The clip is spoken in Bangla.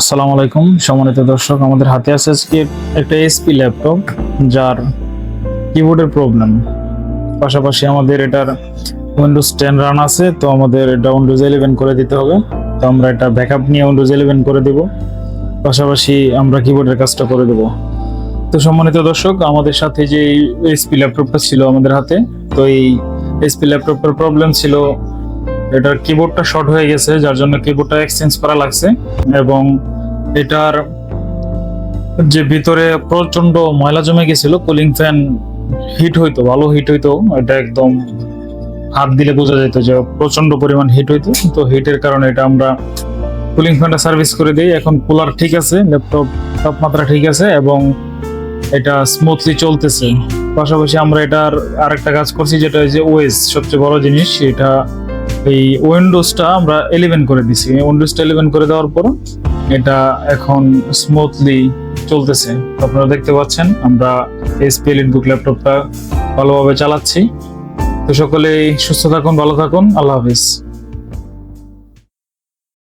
আসসালামু আলাইকুম। সম্মানিত দর্শক, আমাদের হাতে আছে আজকে একটা এসপি ল্যাপটপ যার কিবোর্ডের প্রবলেম পাশাপাশি আমাদের এটার উইন্ডোজ টেন রান আছে, তো আমাদের এটা উইন্ডোজ ইলেভেন করে দিতে হবে। তো আমরা এটা ব্যাকআপ নিয়ে উইন্ডোজ ইলেভেন করে দেব। পাশাপাশি আমরা কিবোর্ডের কাজটা করে দেব। তো সম্মানিত দর্শক, আমাদের সাথে যে এসপি ল্যাপটপটা ছিল আমাদের হাতে, তো এই এসপি ল্যাপটপের প্রবলেম ছিল এটার কিবোর্ডটা শর্ট হয়ে গেছে, যার জন্য কিবোর্ডটা এক্সচেঞ্জ করা লাগছে। এবং এটার যে ভিতরে প্রচণ্ড ময়লা জমে গেছিল কুলিং ফ্যান হিট হইতো, ভালো হিট হইতো, এটা একদম হাত দিলে বোঝা যেত যে প্রচণ্ড পরিমাণ হিট হইতো। তো হিটের কারণে এটা আমরা কুলিং ফ্যানটা সার্ভিস করে দিই। এখন কুলার ঠিক আছে ল্যাপটপ তাপমাত্রা ঠিক আছে, এবং এটা স্মুথলি চলতেছে। পাশাপাশি আমরা এটার আরেকটা কাজ করছি, যেটা যে ওয়েস সবচেয়ে বড় জিনিস, এটা এই উইন্ডোজটা আমরা এলেভেন করে দিছি। উইন্ডোজটা ইলেভেন করে দেওয়ার পর এটা এখন স্মুথলি চলতেছে। আপনারা দেখতে পাচ্ছেন, আমরা এসপি এলিট বুক ল্যাপটপটা ভালোভাবে চালাচ্ছি। তো সকলেই সুস্থ থাকুন, ভালো থাকুন। আল্লাহ হাফিজ।